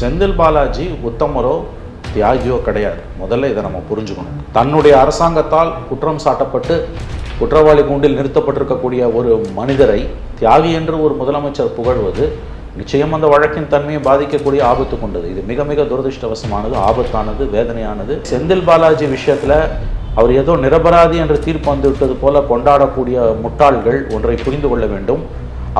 செந்தில் பாலாஜி உத்தமரோ தியாகியோ கிடையாது. முதல்ல இதை நம்ம புரிஞ்சுக்கணும். தன்னுடைய அரசாங்கத்தால் குற்றம் சாட்டப்பட்டு குற்றவாளி கூண்டில் நிறுத்தப்பட்டிருக்கக்கூடிய ஒரு மனிதரை தியாகி என்று ஒரு முதலமைச்சர் புகழ்வது நிச்சயம் அந்த வழக்கின் தன்மையை பாதிக்கக்கூடிய ஆபத்து கொண்டது. இது மிக மிக துரதிருஷ்டவசமானது ஆபத்தானது வேதனையானது. செந்தில் பாலாஜி விஷயத்தில் அவர் ஏதோ நிரபராதி என்று தீர்ப்பு வந்துவிட்டது போல கொண்டாடக்கூடிய முட்டாள்கள் ஒன்றை புரிந்து கொள்ள வேண்டும்.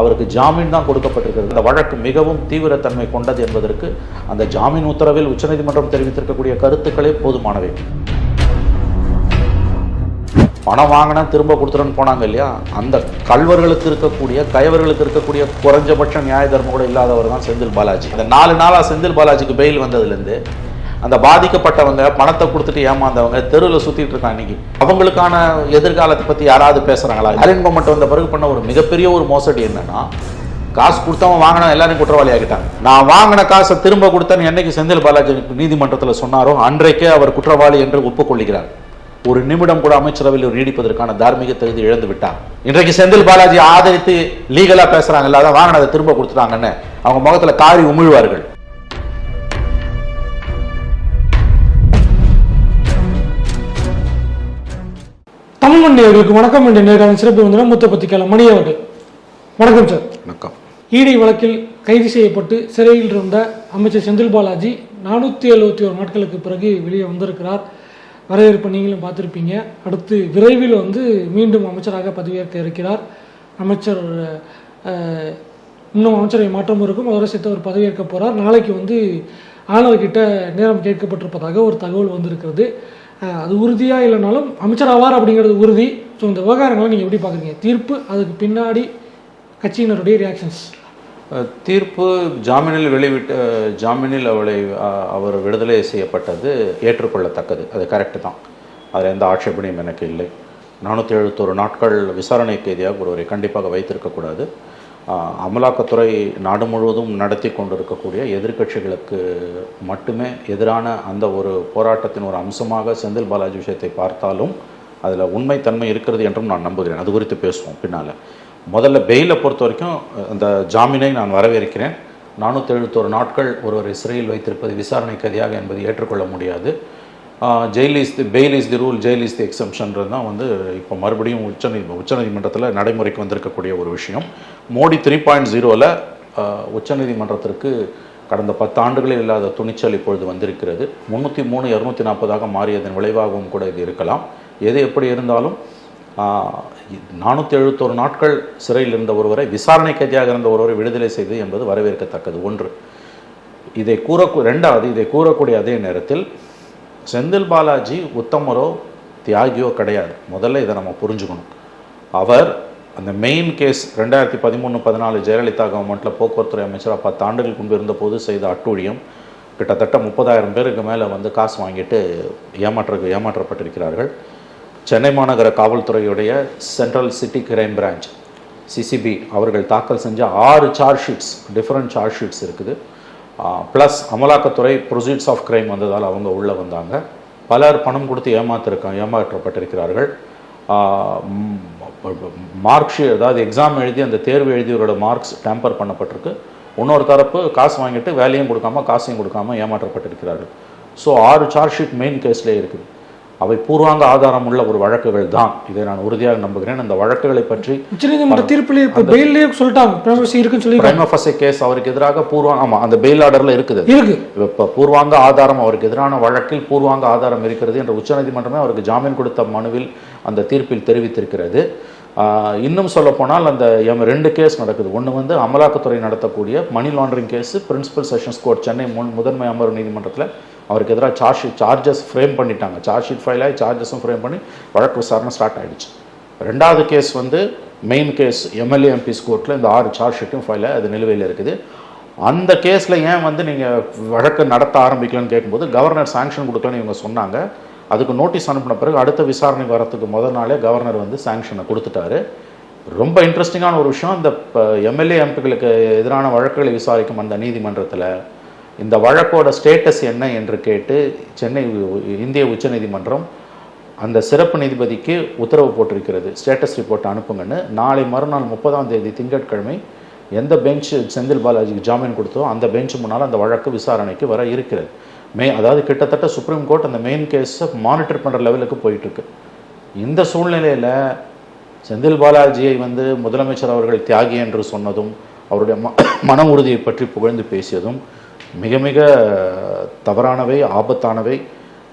அவருக்கு ஜாமீன் தான் கொடுக்கப்பட்டிருக்கிறது. இந்த வழக்கு மிகவும் தீவிரத்தன்மை கொண்டது என்பதற்கு அந்த ஜாமீன் உத்தரவில் உச்சநீதிமன்றம் தெரிவித்திருக்கக்கூடிய கருத்துக்களே போதுமானவை. பணம் வாங்கினா திரும்ப கொடுத்துருன்னு போனாங்க இல்லையா? அந்த கல்வர்களுக்கு இருக்கக்கூடிய கயவர்களுக்கு இருக்கக்கூடிய குறைஞ்சபட்ச நியாய தர்மம் கூட இல்லாதவர் தான் செந்தில் பாலாஜி. அந்த நாலு நாளாக செந்தில் பாலாஜிக்கு பெயில் வந்ததுலேருந்து அந்த பாதிக்கப்பட்டவங்க பணத்தை கொடுத்துட்டு ஏமாந்தவங்க தெருவில் சுற்றிட்டு இருக்காங்க இன்னைக்கு. அவங்களுக்கான எதிர்காலத்தை பற்றி யாராவது பேசுகிறாங்களா அலின் மட்டும் வந்த பிறகு பண்ண ஒரு மிகப்பெரிய ஒரு மோசடி என்னன்னா காசு கொடுத்தவன் வாங்கினா எல்லாரும் குற்றவாளி ஆகிட்டாங்க நான் வாங்கின காசை திரும்ப கொடுத்தேன்னு என்னைக்கு செந்தில் பாலாஜி நீதிமன்றத்தில் சொன்னாரோ அன்றைக்கே அவர் குற்றவாளி என்று ஒப்புக்கொள்கிறார் ஒரு நிமிடம் கூட அமைச்சரவையில் ஒரு நீடிப்பதற்கான தார்மீக தகுதி இழந்து விட்டார். இன்றைக்கு செந்தில் பாலாஜி ஆதரித்து லீகலாக பேசுறாங்கல்ல அதான் வாங்கினதை திரும்ப கொடுத்துட்டாங்கன்னு அவங்க முகத்தில் காரி உமிழ்வார்கள். தமிழ் மண்ணியர்களுக்கு வணக்கம் என்ற நேர்காணல் சிறப்பு விருந்தினர் மூத்த பத்திரிகையாளர் மணி அவர்கள். வணக்கம் சார். வணக்கம். ஈடி வழக்கில் கைது செய்யப்பட்டு சிறையில் இருந்த அமைச்சர் செந்தில் பாலாஜி நானூற்றி எழுபத்தி ஒரு நாட்களுக்கு பிறகு வெளியே வந்திருக்கிறார். வரவேற்பு நீங்களும் பார்த்துருப்பீங்க. அடுத்து விரைவில் வந்து மீண்டும் அமைச்சராக பதவியேற்க இருக்கிறார். அமைச்சர் இன்னும் அமைச்சரவை மாற்றம் இருக்கும். அதோட சேர்த்து அவர் பதவியேற்க போகிறார் நாளைக்கு வந்து ஆளுநர்கிட்ட நேரம் கேட்கப்பட்டிருப்பதாக ஒரு தகவல் வந்திருக்கிறது. அது உறுதியாக இல்லைனாலும் அமைச்சர் ஆவார் அப்படிங்கிறது உறுதி. ஸோ இந்த விவகாரங்களை நீங்கள் எப்படி பார்க்குறீங்க? தீர்ப்பு அதுக்கு பின்னாடி கட்சியினருடைய ரியாக்ஷன்ஸ் தீர்ப்பு ஜாமீனில் வெளிவிட்டு ஜாமீனில் அவளை அவர் விடுதலை செய்யப்பட்டது ஏற்றுக்கொள்ளத்தக்கது. அது கரெக்டு தான். அதில் எந்த ஆட்சேபனையும் எனக்கு இல்லை. நானூற்றி எழுபத்தொரு நாட்கள் விசாரணை கைதியாக ஒருவரை கண்டிப்பாக வைத்திருக்கக்கூடாது. அமலாக்கத்துறை நாடு முழுவதும் நடத்தி கொண்டிருக்கக்கூடிய எதிர்க்கட்சிகளுக்கு மட்டுமே எதிரான அந்த ஒரு போராட்டத்தின் ஒரு அம்சமாக செந்தில் பாலாஜி விஷயத்தை பார்த்தாலும் அதில் உண்மைத்தன்மை இருக்கிறது என்றும் நான் நம்புகிறேன். அது குறித்து பேசுவோம் பின்னால். முதல்ல பெயிலை பொறுத்த வரைக்கும் அந்த ஜாமீனை நான் வரவேற்கிறேன். நானூற்றி எழுபத்தோரு நாட்கள் ஒருவர் சிறையில் வைத்திருப்பது விசாரணை கதியாக என்பது ஏற்றுக்கொள்ள முடியாது. Jail is the bail is the rule jail is the எக்ஸம்ஷன்றது தான் வந்து இப்போ மறுபடியும் உச்சநீதி உச்சநீதிமன்றத்தில் நடைமுறைக்கு வந்திருக்கக்கூடிய ஒரு விஷயம். மோடி த்ரீ பாயிண்ட் ஜீரோவில் உச்சநீதிமன்றத்திற்கு கடந்த பத்து ஆண்டுகளில் இல்லாத துணிச்சல் இப்பொழுது வந்திருக்கிறது. முந்நூற்றி மூணு இரநூத்தி நாற்பதாக மாறியதன் விளைவாகவும் கூட இது இருக்கலாம். எது எப்படி இருந்தாலும் நானூற்றி எழுபத்தொரு நாட்கள் சிறையில் இருந்த ஒருவரை விசாரணை கைதியாக இருந்த ஒருவரை விடுதலை செய்து என்பது வரவேற்கத்தக்கது. ஒன்று இதை கூற ரெண்டாவது இதை கூறக்கூடிய அதே நேரத்தில் செந்தில் பாலாஜி உத்தமரோ தியாகியோ கிடையாது. முதல்ல இதை நம்ம புரிஞ்சுக்கணும். அவர் அந்த மெயின் கேஸ் ரெண்டாயிரத்தி பதிமூணு பதினாலு ஜெயலலிதா கவர்மெண்ட்டில் போக்குவரத்துறை அமைச்சராக பத்து ஆண்டுகளுக்கு முன்பு இருந்தபோது செய்த அட்டூழியம். கிட்டத்தட்ட முப்பதாயிரம் பேருக்கு மேலே வந்து காசு வாங்கிட்டு ஏமாற்ற ஏமாற்றப்பட்டிருக்கிறார்கள். சென்னை மாநகர காவல்துறையுடைய central city crime branch CCB அவர்கள் தாக்கல் செஞ்ச ஆறு charge sheets different charge sheets இருக்குது. ப்ளஸ் அமலாக்கத்துறை ப்ரொசீட்ஸ் ஆஃப் கிரைம் வந்ததால் அவங்க உள்ளே வந்தாங்க. பலர் பணம் கொடுத்து ஏமாத்திருக்காங்க ஏமாற்றப்பட்டிருக்கிறார்கள். மார்க்ஷு அதாவது எக்ஸாம் எழுதி அந்த தேர்வு எழுதியவரோட மார்க்ஸ் டேம்பர் பண்ணப்பட்டிருக்கு. இன்னொரு தரப்பு காசு வாங்கிட்டு வேலையும் கொடுக்காம காசையும் கொடுக்காம ஏமாற்றப்பட்டிருக்கிறார்கள். ஸோ ஆறு சார்ஜ் ஷீட் மெயின் கேஸ்லேயே இருக்குது. அவை பூர்வாங்க ஆதாரம் உள்ள ஒரு வழக்குகள் தான் இதை நான் உறுதியாக நம்புகிறேன். அந்த வழக்குகளை பற்றி உச்சநீதிமன்ற தீர்ப்பிலே இப்போ பெயிலே சொல்லிட்டாங்க. இருக்குன்னு சொல்லி பிரைம கேஸ் அவருக்கு எதிராக பூர்வாங்க ஆமாம் அந்த பெயில் ஆர்டரில் இருக்குது. இருக்கு. இப்போ பூர்வாங்க ஆதாரம் அவருக்கு எதிரான வழக்கில் பூர்வாங்க ஆதாரம் இருக்கிறது என்ற உச்சநீதிமன்றமே அவருக்கு ஜாமீன் கொடுத்த மனுவில் அந்த தீர்ப்பில் தெரிவித்திருக்கிறது. இன்னும் சொல்லப்போனால் அந்த எம் ரெண்டு கேஸ் நடக்குது. ஒன்று வந்து அமலாக்கத்துறை நடத்தக்கூடிய money laundering case principal sessions court Chennai முன் முதன்மை அமர்வு நீதிமன்றத்தில் அவருக்கு எதிராக சார்ஜ் ஷீட் சார்ஜஸ் ஃப்ரேம் பண்ணிட்டாங்க. சார்ஜ் ஷீட் ஃபைல் ஆகி சார்ஜஸும் ஃப்ரேம் பண்ணி வழக்கு விசாரணை ஸ்டார்ட் ஆகிடுச்சு ரெண்டாவது கேஸ் வந்து மெயின் கேஸ் எம்எல்ஏ எம்பிஸ் கோர்ட்டில் இந்த ஆறு சார்ஜ் ஷீட்டும் ஃபைல் அது நிலுவையில் இருக்குது. அந்த கேஸில் ஏன் வந்து நீங்கள் வழக்கு நடத்த ஆரம்பிக்கலன்னு கேட்கும்போது கவர்னர் சாங்ஷன் கொடுக்கலன்னு இவங்க சொன்னாங்க. அதுக்கு நோட்டீஸ் அனுப்பின பிறகு அடுத்த விசாரணை வரத்துக்கு முதல் நாளே கவர்னர் வந்து சாங்ஷனை கொடுத்துட்டாரு. ரொம்ப இன்ட்ரெஸ்டிங்கான ஒரு விஷயம். இந்த எம்எல்ஏ எம்பிகளுக்கு எதிரான வழக்குகளை விசாரிக்கும் அந்த நீதிமன்றத்தில் இந்த வழக்கோட ஸ்டேட்டஸ் என்ன என்று கேட்டு சென்னை இந்திய உச்சநீதிமன்றம் அந்த சிறப்பு நீதிபதிக்கு உத்தரவு போட்டிருக்கிறது. ஸ்டேட்டஸ் ரிப்போர்ட் அனுப்புங்கன்னு. நாளை மறுநாள் முப்பதாம் தேதி திங்கட்கிழமை எந்த பெஞ்ச் செந்தில் பாலாஜிக்கு ஜாமீன் கொடுத்தோ அந்த பெஞ்ச் முன்னால் அந்த வழக்கு விசாரணைக்கு வர இருக்கிறது. மே அதாவது கிட்டத்தட்ட சுப்ரீம் கோர்ட் அந்த மெயின் கேஸை மானிட்டர் பண்ணுற லெவலுக்கு போயிட்டுருக்கு. இந்த சூழ்நிலையில் செந்தில் பாலாஜியை வந்து முதலமைச்சர் அவர்கள் தியாகி என்று சொன்னதும் அவருடைய ம மன உறுதியை பற்றி புகழ்ந்து பேசியதும் மிக மிக தவறானவை ஆபத்தானவை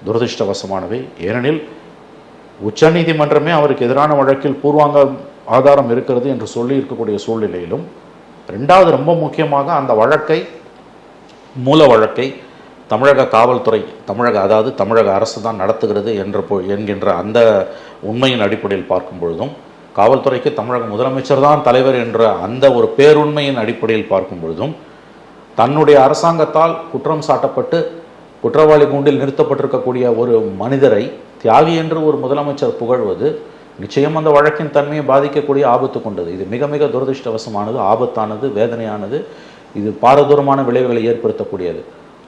துரதிர்ஷ்டவசமானவை. ஏனெனில் உச்சநீதிமன்றமே அவருக்கு எதிரான வழக்கில் பூர்வாங்க ஆதாரம் இருக்கிறது என்று சொல்லி இருக்கக்கூடிய சூழ்நிலையிலும் ரெண்டாவது ரொம்ப முக்கியமாக அந்த வழக்கை மூல வழக்கை தமிழக காவல்துறை தமிழக அதாவது தமிழக அரசு தான் நடத்துகிறது என்ற போ என்கின்ற அந்த உண்மையின் அடிப்படையில் பார்க்கும் பொழுதும் காவல்துறைக்கு தமிழக முதலமைச்சர் தான் தலைவர் என்ற அந்த ஒரு பேருண்மையின் அடிப்படையில் பார்க்கும் பொழுதும் தன்னுடைய அரசாங்கத்தால் குற்றம் சாட்டப்பட்டு குற்றவாளி கூண்டில் நிறுத்தப்பட்டிருக்கக்கூடிய ஒரு மனிதரை தியாகி என்று ஒரு முதலமைச்சர் புகழ்வது நிச்சயம் அந்த வழக்கின் தன்மையை பாதிக்கக்கூடிய ஆபத்து கொண்டது. இது மிக மிக துரதிர்ஷ்டவசமானது ஆபத்தானது வேதனையானது. இது பாரதூரமான விளைவுகளை ஏற்படுத்தக்கூடியது.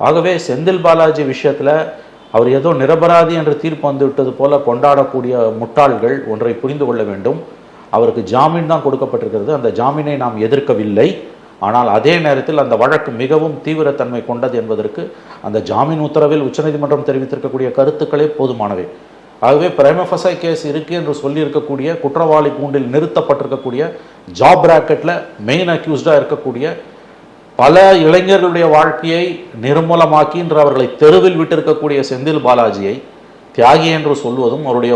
ஆகவே செந்தில் பாலாஜி விஷயத்தில் அவர் ஏதோ நிரபராதி என்று தீர்ப்பு வந்துவிட்டது போல கொண்டாடக்கூடிய முட்டாள்கள் ஒன்றை புரிந்து கொள்ள வேண்டும். அவருக்கு ஜாமீன் தான் கொடுக்கப்பட்டிருக்கிறது. அந்த ஜாமீனை நாம் எதிர்க்கவில்லை. ஆனால் அதே நேரத்தில் அந்த வழக்கு மிகவும் தீவிரத்தன்மை கொண்டது என்பதற்கு அந்த ஜாமீன் உத்தரவில் உச்சநீதிமன்றம் தெரிவித்திருக்கக்கூடிய கருத்துக்களே போதுமானவை. ஆகவே பிரேமஃபசை கேஸ் இருக்கு என்று சொல்லியிருக்கக்கூடிய குற்றவாளி கூண்டில் நிறுத்தப்பட்டிருக்கக்கூடிய ஜாப் பிராக்கெட்டில் மெயின் அக்யூஸ்டாக இருக்கக்கூடிய பல இளைஞர்களுடைய வாழ்க்கையை நிர்மூலமாக்கி என்று அவர்களை தெருவில் விட்டிருக்கக்கூடிய செந்தில் பாலாஜியை தியாகி என்று சொல்வதும் அவருடைய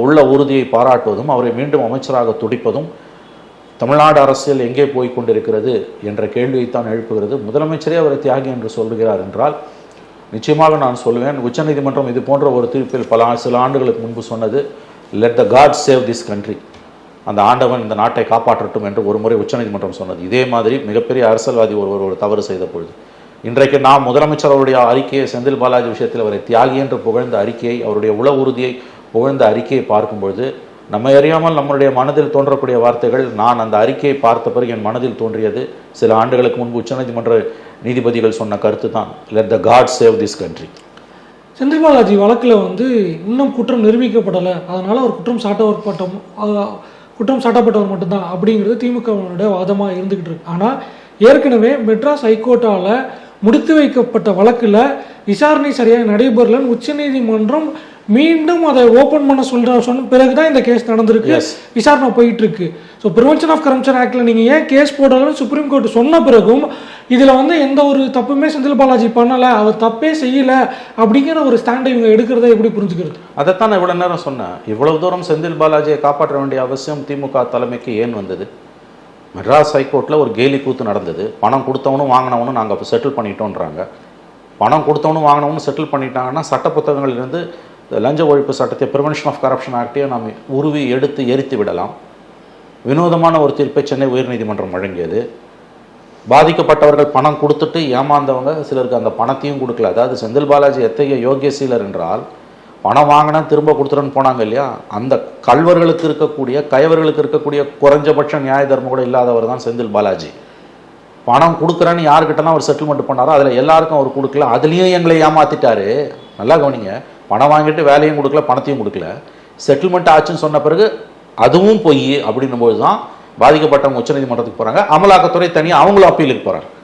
உள்ள உறுதியை பாராட்டுவதும் அவரை மீண்டும் அமைச்சராக துடிப்பதும் தமிழ்நாடு அரசியல் எங்கே போய் கொண்டிருக்கிறது என்ற கேள்வியைத்தான் எழுப்புகிறது. முதலமைச்சரே அவரை தியாகி என்று சொல்கிறார் என்றால் நிச்சயமாக நான் சொல்லுவேன். உச்சநீதிமன்றம் இது போன்ற ஒரு தீர்ப்பில் பல சில ஆண்டுகளுக்கு முன்பு சொன்னது let the God save this country அந்த ஆண்டவன் இந்த நாட்டை காப்பாற்றட்டும் என்று ஒரு முறை உச்சநீதிமன்றம் சொன்னது. இதே மாதிரி மிகப்பெரிய அரசியல்வாதி ஒருவர் ஒரு தவறு செய்த பொழுது இன்றைக்கு நாம் முதலமைச்சர் அவருடைய அறிக்கையை செந்தில் பாலாஜி விஷயத்தில் அவரை தியாகி என்று புகழ்ந்த அறிக்கையை அவருடைய உள உறுதியை புகழ்ந்த அறிக்கையை பார்க்கும்பொழுது நம்மை அறியாமல் நம்மளுடைய மனதில் தோன்றக்கூடிய வார்த்தைகள் நான் அந்த அறிக்கையை பார்த்த பிறகு என் மனதில் தோன்றியது. சில ஆண்டுகளுக்கு முன்பு உச்சநீதிமன்ற நீதிபதிகள் சொன்ன கருத்து தான் let the God save this country Senthil வழக்கில் வந்து இன்னும் குற்றம் நிரூபிக்கப்படலை. அதனால் அவர் குற்றம் சாட்டப்பட்ட குற்றம் சாட்டப்பட்டவர் மட்டும்தான் அப்படிங்கிறது திமுகவினுடைய வாதமாக இருந்துக்கிட்டு இருக்கு. ஆனால் ஏற்கனவே மெட்ராஸ் ஹைகோர்ட்டால் முடித்து வைக்கப்பட்ட வழக்கில் விசாரணை சரியாக நடைபெறலன்னு உச்சநீதிமன்றம் மீண்டும் அதை ஓப்பன் பண்ண சொல்ற சொன்ன பிறகு தான் இந்த கேஸ் நடந்திருக்கு. விசாரணை போயிட்டு இருக்கு ஸோ ப்ரிவென்ஷன் ஆஃப் கரப்ஷன் ஆக்ட்ல நீங்க ஏன் கேஸ் போடலன்னு சுப்ரீம் கோர்ட் சொன்ன பிறகும் இதுல வந்து எந்த ஒரு தப்புமே செந்தில் பாலாஜி பண்ணல அவர் தப்பே செய்யல அப்படிங்கிற ஒரு ஸ்டாண்டை இவங்க எடுக்கிறத எப்படி புரிஞ்சுக்கிறது? அதைத்தான் இவ்வளோ நேரம் சொன்னேன். இவ்வளவு தூரம் செந்தில் பாலாஜியை காப்பாற்ற வேண்டிய அவசியம் திமுக தலைமைக்கு ஏன் வந்தது? மெட்ராஸ் ஹைகோர்ட்டில் ஒரு கேலி கூத்து நடந்தது. பணம் கொடுத்தவனும் வாங்கினவனும் நாங்கள் செட்டில் பண்ணிட்டோன்றாங்க பணம் கொடுத்தவனும் வாங்கினவனும் செட்டில் பண்ணிட்டாங்கன்னா சட்ட புத்தகங்களிலிருந்து இந்த லஞ்ச ஒழிப்பு சட்டத்தை ப்ரிவென்ஷன் ஆஃப் கரப்ஷன் ஆக்டையும் நாம் உருவி எடுத்து எரித்து விடலாம். வினோதமான ஒரு தீர்ப்பை சென்னை உயர்நீதிமன்றம் வழங்கியது. பாதிக்கப்பட்டவர்கள் பணம் கொடுத்துட்டு ஏமாந்தவங்க சிலருக்கு அந்த பணத்தையும் கொடுக்கல. அதாவது செந்தில் பாலாஜி எத்தகைய யோகிய சீலர் என்றால் பணம் வாங்கினா திரும்ப கொடுத்துருன்னு போனாங்க இல்லையா? அந்த கல்வர்களுக்கு இருக்கக்கூடிய கயவர்களுக்கு இருக்கக்கூடிய குறைஞ்சபட்ச நியாய தர்மம் கூட இல்லாதவர் தான் செந்தில் பாலாஜி. பணம் கொடுக்குறேன்னு யாருக்கிட்டனா அவர் செட்டில்மெண்ட் பண்ணாரோ அதில் எல்லாருக்கும் அவர் கொடுக்கல. அதுலேயும் எங்களை ஏமாத்திட்டாரு. நல்லா கவனிங்க. பணம் வாங்கிட்டு வேலையும் கொடுக்கல பணத்தையும் கொடுக்கல. செட்டில்மெண்ட் ஆச்சுன்னு சொன்ன பிறகு அதுவும் பொய் அப்படின்னும் போது தான் பாதிக்கப்பட்டவங்க உச்சநீதிமன்றத்துக்கு போகிறாங்க அமலாக்கத்துறை தனியாக அவங்களும் அப்பீலுக்கு போகிறாங்க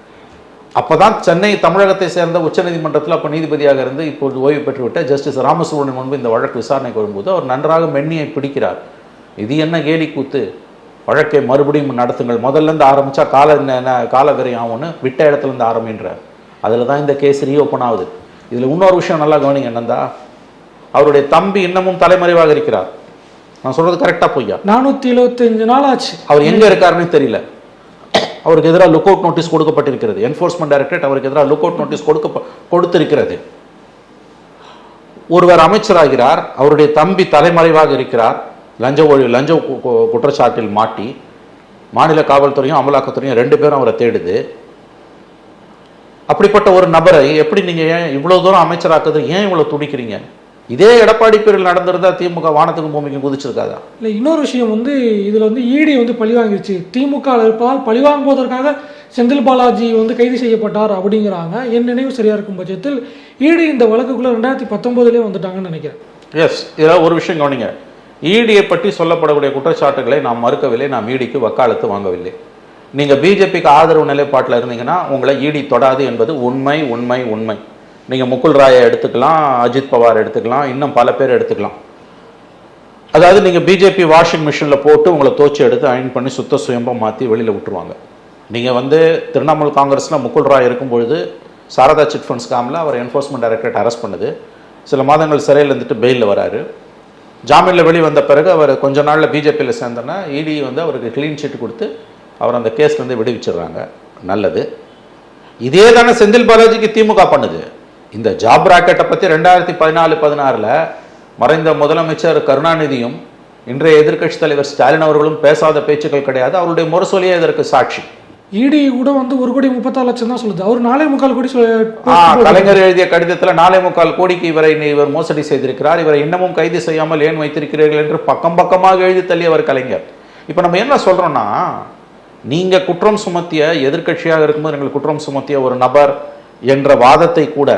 அப்போ தான் சென்னை தமிழகத்தை சேர்ந்த உச்சநீதிமன்றத்தில் அப்போ நீதிபதியாக இருந்து இப்போது ஓய்வு பெற்றுவிட்ட ஜஸ்டிஸ் ராமசுப்ரமணியன் முன்பு இந்த வழக்கு விசாரணைக்கு வரும்போது அவர் நன்றாக மென்னியை பிடிக்கிறார். இது என்ன கேலி கூத்து? வழக்கை மறுபடியும் நடத்துங்கள். முதல்ல இருந்து கால என்ன- என்ன கால விரையும் ஆகும்னு விட்ட இடத்துலேருந்து ஆரம்பின்றார். அதில் தான் இந்த கேஸ் ரீஓப்பன் ஆகுது. இதில் இன்னொரு விஷயம் நல்லா கவனிங்க என்னந்தா அவருடைய தம்பி இன்னமும் தலைமறைவாக இருக்கிறார். நான் சொல்றது கரெக்டாக பொய்யா? நானூற்றி எழுபத்தஞ்சு நாள் ஆச்சு அவர் எங்க இருக்காருன்னு தெரியல. அவருக்கு எதிராக லுக் அவுட் நோட்டீஸ் கொடுக்கப்பட்டிருக்கிறது. என்ஃபோர்ஸ்மெண்ட் டைரக்டரேட் அவருக்கு எதிராக லுக் அவுட் நோட்டீஸ் கொடுக்க கொடுத்திருக்கிறது. ஒருவர் அமைச்சராகிறார் அவருடைய தம்பி தலைமறைவாக இருக்கிறார். லஞ்ச ஒழி லஞ்ச குற்றச்சாட்டில் மாட்டி மாநில காவல்துறையும் அமலாக்கத்துறையும் ரெண்டு பேரும் அவரை தேடுது. அப்படிப்பட்ட ஒரு நபரை எப்படி நீங்க ஏன் இவ்வளவு தூரம் அமைச்சராக்குது? ஏன் இவ்வளவு துடிக்கிறீங்க? இதே எடப்பாடி பேரில் நடந்திருந்தா திமுக வானத்துக்கும் பூமிக்கும் குதிச்சிருக்காதா? இல்லை இன்னொரு விஷயம் வந்து இதில் வந்து ஈடி வந்து பழி வாங்கிருச்சு திமுக இருப்பதால் பழி வாங்குவதற்காக செந்தில் பாலாஜி வந்து கைது செய்யப்பட்டார் அப்படிங்கிறாங்க. என் நினைவு சரியா இருக்கும் பட்சத்தில் ஈடி இந்த வழக்குக்குள்ள ரெண்டாயிரத்தி பத்தொன்பதுலேயே வந்துட்டாங்கன்னு நினைக்கிறேன். எஸ் இதில் ஒரு விஷயம் கவனிங்க. ஈடியை பற்றி சொல்லப்படக்கூடிய குற்றச்சாட்டுகளை நாம் மறுக்கவில்லை. நாம் ஈடிக்கு வக்காலத்து வாங்கவில்லை. நீங்கள் பிஜேபிக்கு ஆதரவு நிலைப்பாட்டில் இருந்தீங்கன்னா உங்களை இடி தொடாது என்பது உண்மை உண்மை உண்மை. நீங்கள் முகுல் ராயை எடுத்துக்கலாம் அஜித் பவார் எடுத்துக்கலாம் இன்னும் பல பேர் எடுத்துக்கலாம். அதாவது நீங்கள் பிஜேபி வாஷிங் மிஷினில் போட்டு உங்களை தோச்சி எடுத்து அயன் பண்ணி சுத்த சுயம்பம் மாற்றி வெளியில் விட்டுருவாங்க. நீங்கள் வந்து திரிணாமுல் காங்கிரஸில் முகுல் ராய் இருக்கும் பொழுது சாரதா சிட் ஃபண்ட்ஸ் காமில் அவர் என்ஃபோர்ஸ்மெண்ட் டைரக்டரேட் அரெஸ்ட் பண்ணுது. சில மாதங்கள் சிறையில் இருந்துட்டு பெயிலில் வராரு. ஜாமீனில் வெளி வந்த பிறகு அவர் கொஞ்ச நாளில் பிஜேபியில் சேர்ந்தோன்னா இடி வந்து அவருக்கு க்ளீன் ஷீட் கொடுத்து அவர் அந்த கேஸ்லேருந்து விடுவிச்சிடுறாங்க. நல்லது. இதே தானே செந்தில் பாலாஜிக்கு திமுக பண்ணுது. இந்த ஜாப் ராக்கெட்டை பற்றி ரெண்டாயிரத்தி பதினாலு பதினாறில் மறைந்த முதலமைச்சர் கருணாநிதியும் இன்றைய எதிர்க்கட்சி தலைவர் ஸ்டாலின் அவர்களும் பேசாத பேச்சுக்கள் கிடையாது. அவருடைய முரசொலியே இதற்கு சாட்சி. இடி கூட வந்து ஒரு கோடி முப்பத்தாறு லட்சம் தான் சொல்லுது. அவர் நாலே முக்கால் கோடி கலைஞர் எழுதிய கடிதத்தில் நாலே முக்கால் கோடிக்கு இவரை இவர் மோசடி செய்திருக்கிறார். இவரை இன்னமும் கைது செய்யாமல் ஏன் வைத்திருக்கிறீர்கள் என்று பக்கம் பக்கமாக எழுதி தள்ளியவர் கலைஞர். இப்போ நம்ம என்ன சொல்றோம்னா நீங்க குற்றம் சுமத்திய எதிர்க்கட்சியாக இருக்கும்போது எங்களுக்கு குற்றம் சுமத்திய ஒரு நபர் என்ற வாதத்தை கூட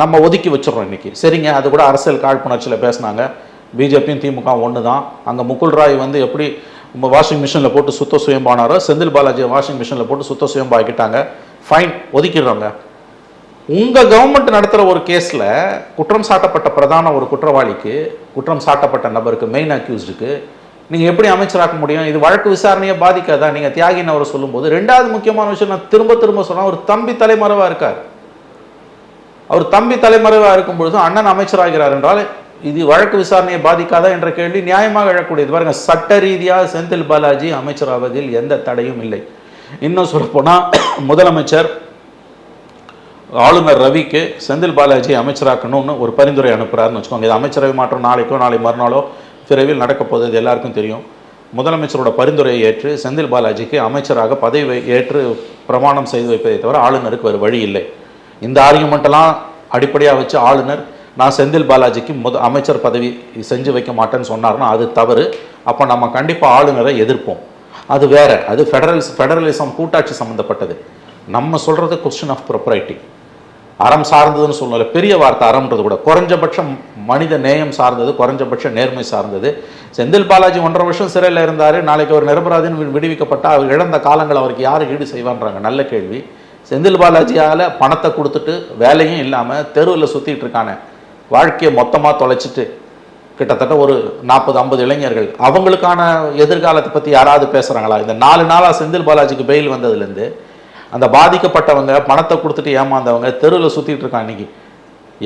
நம்ம ஒதுக்கி வச்சிடறோம் இன்றைக்கி சரிங்க அது கூட அரசியல் காழ்ப்புணர்ச்சியில் பேசினாங்க. பிஜேபியும் திமுக ஒன்று தான் அங்கே முகுல் ராய் வந்து எப்படி வாஷிங் மிஷினில் போட்டு சுத்த சுயம்பானாரோ செந்தில் பாலாஜி வாஷிங் மிஷினில் போட்டு சுத்த சுயம்பாக்கிட்டாங்க. ஃபைன் ஒதுக்கிடுறோங்க. உங்கள் கவர்மெண்ட் நடத்துகிற ஒரு கேஸில் குற்றம் சாட்டப்பட்ட பிரதான ஒரு குற்றவாளிக்கு குற்றம் சாட்டப்பட்ட நபருக்கு மெயின் அக்யூஸ்டுக்கு நீங்கள் எப்படி அமைச்சராக்க முடியும்? இது வழக்கு விசாரணையை பாதிக்காதா? நீங்கள் தியாகின்னு அவர் சொல்லும்போது ரெண்டாவது முக்கியமான விஷயம் நான் திரும்ப திரும்ப சொன்னால் ஒரு தம்பி தலைமறைவாக இருக்கார். அவர் தம்பி தலைமறைவாக இருக்கும் பொழுது அண்ணன் அமைச்சராகிறார் என்றால் இது வழக்கு விசாரணையை பாதிக்காதா என்ற கேள்வி நியாயமாக எழக்கூடியது. பாருங்கள் சட்ட ரீதியாக செந்தில் பாலாஜி அமைச்சராவதில் எந்த தடையும் இல்லை. இன்னும் சொல்லப்போனால் முதலமைச்சர் ஆளுநர் ரவிக்கு செந்தில் பாலாஜி அமைச்சராக்கணும்னு ஒரு பரிந்துரை அனுப்புகிறார்னு வச்சுக்கோங்க. இது அமைச்சரவை மாற்றம் நாளைக்கோ நாளை மறுநாளோ விரைவில் நடக்க போகுது எல்லாருக்கும் தெரியும். முதலமைச்சரோட பரிந்துரையை ஏற்று செந்தில் பாலாஜிக்கு அமைச்சராக பதவி ஏற்று பிரமாணம் செய்து வைப்பதை தவிர ஆளுநருக்கு வேறு வழி இல்லை. இந்த ஆர்குமெண்ட்டெல்லாம் அடிப்படையாக வச்சு ஆளுநர் நான் செந்தில் பாலாஜிக்கு முத அமைச்சர் பதவி செஞ்சு வைக்க மாட்டேன்னு சொன்னார்னா அது தவறு. அப்போ நம்ம கண்டிப்பாக ஆளுநரை எதிர்ப்போம். அது வேற. அது ஃபெடரல் ஃபெடரலிசம் கூட்டாட்சி சம்மந்தப்பட்டது நம்ம சொல்கிறது கொஸ்டின் ஆஃப் ப்ரொப்ரைட்டி அறம் சார்ந்ததுன்னு சொல்லல. பெரிய வார்த்தை அறம்ன்றது கூட. குறைஞ்சபட்சம் மனித நேயம் சார்ந்தது குறைஞ்சபட்ச நேர்மை சார்ந்தது. செந்தில் பாலாஜி ஒன்றரை வருஷம் சிறையில் இருந்தார். நாளைக்கு அவர் நிரபராதின்னு விடுவிக்கப்பட்டால் அவர் இழந்த காலங்கள் அவருக்கு யார் ஈடு செய்வான்றாங்க? நல்ல கேள்வி. செந்தில் பாலாஜியால் பணத்தை கொடுத்துட்டு வேலையும் இல்லாமல் தெருவில் சுற்றிட்டு இருக்கானே வாழ்க்கையை மொத்தமாக தொலைச்சிட்டு கிட்டத்தட்ட ஒரு நாற்பது ஐம்பது இளைஞர்கள். அவங்களுக்கான எதிர்காலத்தை பற்றி யாராவது பேசுகிறாங்களா இந்த நாலு நாளாக செந்தில் பாலாஜிக்கு பெயில் வந்ததுலேருந்து அந்த பாதிக்கப்பட்டவங்க பணத்தை கொடுத்துட்டு ஏமாந்தவங்க தெருவில் சுற்றிட்டு இருக்கான் இன்னைக்கு.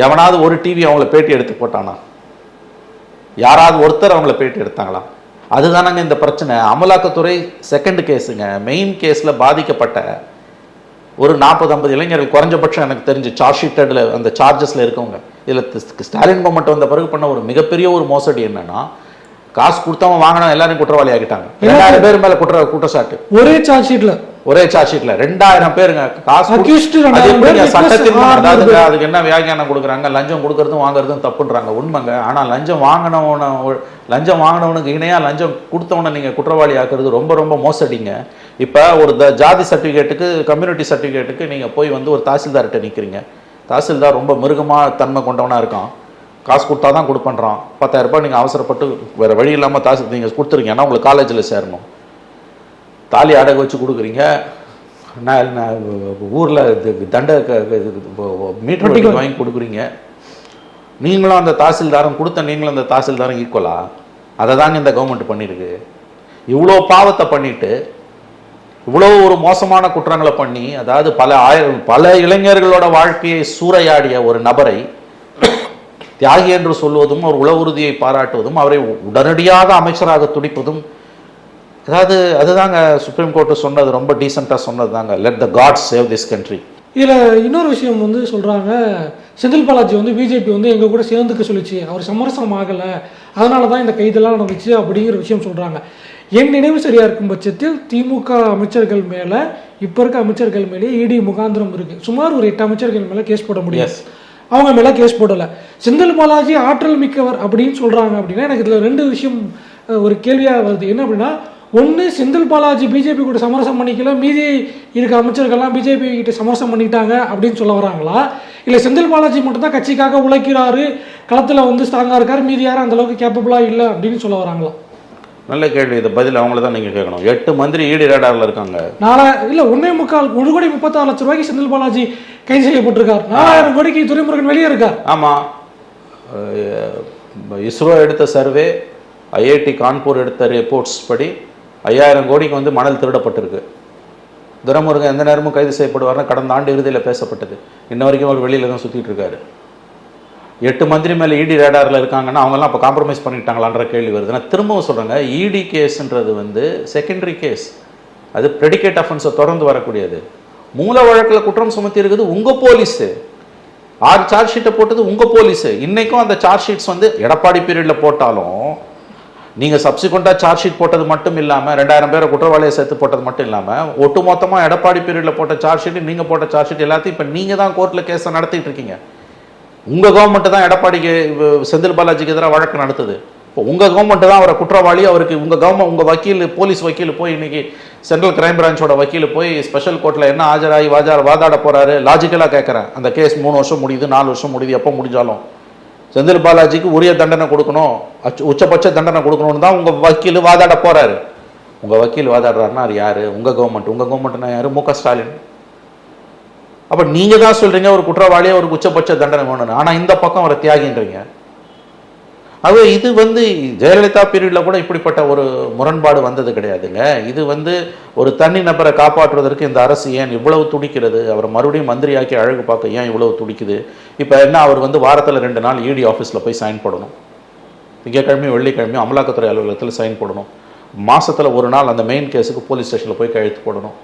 எவனாவது ஒரு டிவி அவங்கள பேட்டி எடுத்து போட்டானா? யாராவது ஒருத்தர் அவங்கள பேட்டி எடுத்தாங்களா? அதுதானங்க இந்த பிரச்சனை. அமலாக்கத்துறை செகண்ட் கேஸுங்க மெயின் கேஸில் பாதிக்கப்பட்ட ஒரு நாற்பது ஐம்பது இளைஞர்கள் குறைஞ்சபட்சம் எனக்கு தெரிஞ்சு சார்ஜ் ஷீட்டடில் அந்த சார்ஜஸில் இருக்கவங்க. இதில் ஸ்டாலின் கவர்மெண்ட் வந்த பிறகு பண்ண ஒரு மிகப்பெரிய ஒரு மோசடி என்னன்னா காசு கொடுத்தவன் வாங்கினா எல்லாரும் குற்றவாளி ஆகிட்டாங்க ரெண்டாயிரம் பேர் மேல குற்ற குற்றச்சாட்டு. ஒரே சார்ஜ் ஷீட்ல ஒரே சார்ஜ் ஷீட்ல ரெண்டாயிரம் பேருங்க காசு சட்டத்தின் அதுக்கு என்ன வியாக்கியானம் கொடுக்குறாங்க? லஞ்சம் கொடுக்கறதும் வாங்குறதும் தப்புன்றாங்க. உண்மைங்க. ஆனா லஞ்சம் வாங்கினவன லஞ்சம் வாங்கினவனுக்கு இணையா லஞ்சம் கொடுத்தவனை நீங்க குற்றவாளி ஆக்குறது ரொம்ப ரொம்ப மோசடிங்க. இப்ப ஒரு த- ஜாதி சர்டிஃபிகேட்டுக்கு கம்யூனிட்டி சர்டிஃபிகேட்டுக்கு நீங்க போய் வந்து ஒரு தாசில்தார்கிட்ட நிக்கிறீங்க. தாசில்தார் ரொம்ப மிருகமா தன்மை கொண்டவனா இருக்கான். காசு கொடுத்தா தான் கொடுப்பன்றான். பத்தாயிரம் ரூபாய் நீங்கள் அவசரப்பட்டு வேற வழி இல்லாமல் தாசி நீங்கள் கொடுத்துருங்க. ஏன்னா உங்களுக்கு காலேஜில் சேரணும். தாலி அடகு வச்சு கொடுக்குறீங்க. நான் ஊரில் தண்டை மீட்டர் வாங்கி கொடுக்குறீங்க. நீங்களும் அந்த தாசில்தாரம் கொடுத்த நீங்களும் அந்த தாசில்தாரம் ஈக்குவலா அதை தாங்க இந்த கவர்மெண்ட் பண்ணியிருக்கு. இவ்வளோ பாவத்தை பண்ணிட்டு இவ்வளோ ஒரு மோசமான குற்றங்களை பண்ணி அதாவது பல ஆயிரம் பல இளைஞர்களோட வாழ்க்கையை சூறையாடிய ஒரு நபரை தியாகி என்று சொல்வதும் ஒரு உள உறுதியை பாராட்டுவதும் அவரை உடனடியாக அமைச்சராக துடிப்பதும் அதாவது அதுதாங்க சுப்ரீம் கோர்ட்டு சொன்னது ரொம்ப டீசெண்டாக சொன்னது தாங்க let the God save this country இதில் இன்னொரு விஷயம் வந்து சொல்கிறாங்க செந்தில் பாலாஜி வந்து பிஜேபி வந்து எங்கள் கூட சேர்ந்துக்க சொல்லிச்சு அவர் சமரசம் ஆகலை அதனால தான் இந்த கைதெல்லாம் நடந்துச்சு அப்படிங்கிற விஷயம் சொல்கிறாங்க என் நினைவு சரியாக இருக்கும் பட்சத்தில் திமுக அமைச்சர்கள் மேலே இப்போ இருக்க அமைச்சர்கள் மேலே இடி முகாந்திரம் இருக்குது சுமார் ஒரு எட்டு அமைச்சர்கள் மேலே கேஸ் போட Yes. அவங்க மேலே கேஸ் போடலை. செந்தில் பாலாஜி ஆற்றல் மிக்கவர் அப்படின்னு சொல்கிறாங்க அப்படின்னா எனக்கு இதில் ரெண்டு விஷயம் ஒரு கேள்வியாக வருது. என்ன அப்படின்னா ஒன்று செந்தில் பாலாஜி பிஜேபி கூட சமரசம் பண்ணிக்கல மீதி இருக்க அமைச்சர்கள்லாம் பிஜேபி கிட்ட சமரசம் பண்ணிட்டாங்க அப்படின்னு சொல்ல வராங்களா? இல்லை செந்தில் பாலாஜி மட்டும் தான் கட்சிக்காக உழைக்கிறாரு களத்தில் வந்து ஸ்ட்ராங்காக இருக்காரு மீதி யாரும் அந்த அளவுக்கு கேப்பபிளாக இல்லை அப்படின்னு சொல்ல வராங்களா? நல்ல கேள்வி. இது பதில் அவங்கள தான் நீங்கள் கேட்கணும். எட்டு மந்திரி ஈடி ரேடாரில் இருக்காங்க. நாலா இல்ல ஒன்னே முக்கால் ஒரு கோடி முப்பத்தாறு லட்சம் ரூபாய்க்கு செந்தில் பாலாஜி கைது செய்யப்பட்டிருக்கார். நாலாயிரம் கோடிக்கு துரைமுருகன் வெளியே இருக்கார். ஆமாம் இஸ்ரோ எடுத்த சர்வே ஐஐடி கான்பூர் எடுத்த ரிப்போர்ட்ஸ் படி ஐயாயிரம் கோடிக்கு வந்து மணல் திருடப்பட்டிருக்கு. துரைமுருகன் எந்த நேரமும் கைது செய்யப்படுவார்னு கடந்த ஆண்டு இறுதியில் பேசப்பட்டது. இன்ன வரைக்கும் அவர் வெளியில் தான் சுற்றிட்டு இருக்காரு. எட்டு மந்திரி மேலே இடி ரேடாரில் இருக்காங்கன்னா அவங்கெல்லாம் அப்போ காம்ப்ரமைஸ் பண்ணிட்டாங்களான்ற கேள்வி வருது. நான் திரும்பவும் சொல்கிறேங்க இடி கேஸ்ன்றது வந்து செகண்டரி கேஸ் அது ப்ரெடிகேட் அஃபென்ஸை தொடர்ந்து வரக்கூடியது. மூல வழக்கில் குற்றம் சுமத்தி இருக்குது உங்கள் போலீஸு ஆறு சார்ஜ் ஷீட்டை போட்டது உங்கள் போலீஸு இன்றைக்கும் அந்த சார்ஜ் ஷீட்ஸ் வந்து எடப்பாடி பீரியடில் போட்டாலும் நீங்கள் சப்சிக்வெண்ட்டாக சார்ஜ் ஷீட் போட்டது மட்டும் இல்லாமல் ரெண்டாயிரம் பேரை குற்றவாளியை சேர்த்து போட்டது மட்டும் இல்லாமல் ஒட்டு மொத்தமாக எடப்பாடி பீரியடில் போட்ட சார்ஜ் ஷீட் நீங்கள் போட்ட சார்ஜ் ஷீட் எல்லாத்தையும் இப்போ நீங்கள் தான் கோர்ட்டில் கேஸை நடத்திட்டு இருக்கீங்க. உங்கள் கவர்மெண்ட்டு தான் எடப்பாடிக்கு செந்தில் பாலாஜிக்கு எதிராக வழக்கு நடத்துது. இப்போ உங்கள் கவர்மெண்ட்டு தான் அவரை குற்றவாளி அவருக்கு உங்கள் கவர்மெண்ட் உங்கள் வக்கீல் போலீஸ் வக்கீல் போய் இன்னைக்கு சென்ட்ரல் கிரைம் பிரான்ச்சோட வக்கீல் போய் ஸ்பெஷல் கோர்ட்டில் என்ன ஆஜராகி வாஜா வாதாட போகிறாரு லாஜிக்கலாக கேட்குறேன் அந்த கேஸ் மூணு வருஷம் முடியுது நாலு வருஷம் முடியுது எப்போ முடிஞ்சாலும். செந்தில் பாலாஜிக்கு உரிய தண்டனை கொடுக்கணும் அச்ச- உச்சபட்ச தண்டனை கொடுக்கணும்னு தான் உங்கள் வக்கீல் வாதாட போகிறாரு உங்கள் வக்கீல் வாதாடுறாருன்னா அது யார்? உங்கள் கவர்மெண்ட் உங்கள் கவர்மெண்ட்னா யாரு? மு க ஸ்டாலின். அப்போ நீங்கள் தான் சொல்கிறீங்க ஒரு குற்றவாளியை ஒரு உச்சபட்ச தண்டனை வேணும்னு. ஆனால் இந்த பக்கம் அவரை தியாகின்றீங்க. அது இது வந்து ஜெயலலிதா பீரியடில் கூட இப்படிப்பட்ட ஒரு முரண்பாடு வந்தது கிடையாதுங்க. இது வந்து ஒரு தனி நபரை காப்பாற்றுவதற்கு இந்த அரசு ஏன் இவ்வளவு துடிக்கிறது? அவரை மறுபடியும் மந்திரியாக்கி அழகு பார்க்க ஏன் இவ்வளவு துடிக்குது? இப்போ என்ன அவர் வந்து வாரத்தில் ரெண்டு நாள் இடி ஆஃபீஸில் போய் சைன் போடணும். திங்கக்கிழமையும் வெள்ளிக்கிழமையும் அமலாக்கத்துறை அலுவலகத்தில் சைன் போடணும். மாதத்தில் ஒரு நாள் அந்த மெயின் கேஸுக்கு போலீஸ் ஸ்டேஷனில் போய் கழுத்து போடணும்.